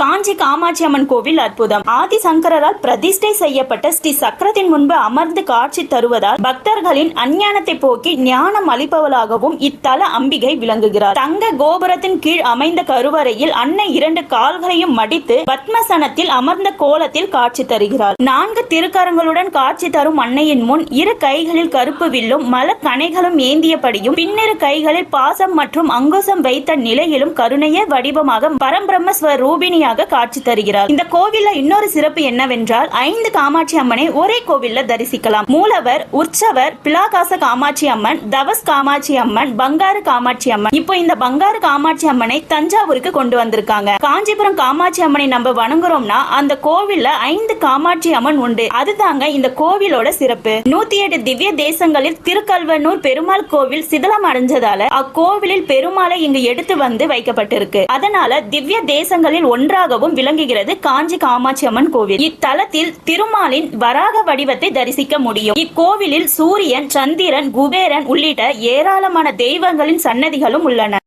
காஞ்சி காமாட்சி அம்மன் கோவில் அற்புதம். ஆதி சங்கரால் பிரதிஷ்டை செய்யப்பட்ட ஸ்ரீ சக்கரத்தின் முன்பு அமர்ந்து காட்சி தருவதால் பக்தர்களின் அஞ்ஞானத்தை போக்கி ஞானம் அளிப்பவளாகவும் இத்தல அம்பிகை விளங்குகிறார். தங்க கோபுரத்தின் கீழ் அமைந்த கருவறையில் அன்னை இரண்டு கால்களையும் மடித்து பத்மசனத்தில் அமர்ந்த கோலத்தில் காட்சி தருகிறார். நான்கு திருக்கரங்களுடன் காட்சி தரும் அன்னையின் முன் இரு கைகளில் கருப்பு வில்லும் மல கணைகளும் ஏந்தியபடியும் பின்னிரு கைகளில் பாசம் மற்றும் அங்குசம் வைத்த நிலையிலும் கருணைய வடிவமாக பரம்பிரம்ம ஸ்வரூபிணியாக காட்சி தருகிறார். இந்த கோவில்ல இன்னொரு சிறப்பு என்னவென்றால் ஐந்து காமாட்சி அம்மனை ஒரே கோவில்ல தரிசிக்கலாம். மூலவர் உற்சவர் பிலாகாச காமாட்சி அம்மன் தவஸ் காமாட்சி அம்மன் பங்காரு காமாட்சி அம்மன். இப்போ இந்த பங்காரு காமாட்சி அம்மனை தஞ்சாவூருக்கு கொண்டு வந்திருக்காங்க. காஞ்சிபுரம் காமாட்சி அம்மனை நம்ம வணங்குறோம்னா அந்த கோவில்ல ஐந்து காமாட்சி அம்மன் உண்டு. அதுதாங்க இந்த கோவிலோட சிறப்பு. நூத்தி எட்டு திவ்ய தேசங்களில் திருக்கல்வனூர் பெருமாள் கோவில் சிதலம் அடைஞ்சதால அக்கோவிலில் பெருமாளை இங்கு எடுத்து வந்து வைக்கப்பட்டிருக்கு. அதனால திவ்ய தேசங்களில் ஒன்று ஒன்றாகவும் விளங்குகிறது காஞ்சி காமாட்சி அம்மன் கோவில். இத்தலத்தில் திருமாலின் வராக வடிவத்தை தரிசிக்க முடியும். இக்கோவிலில் சூரியன் சந்திரன் குபேரன் உள்ளிட்ட ஏராளமான தெய்வங்களின் சன்னதிகளும் உள்ளன.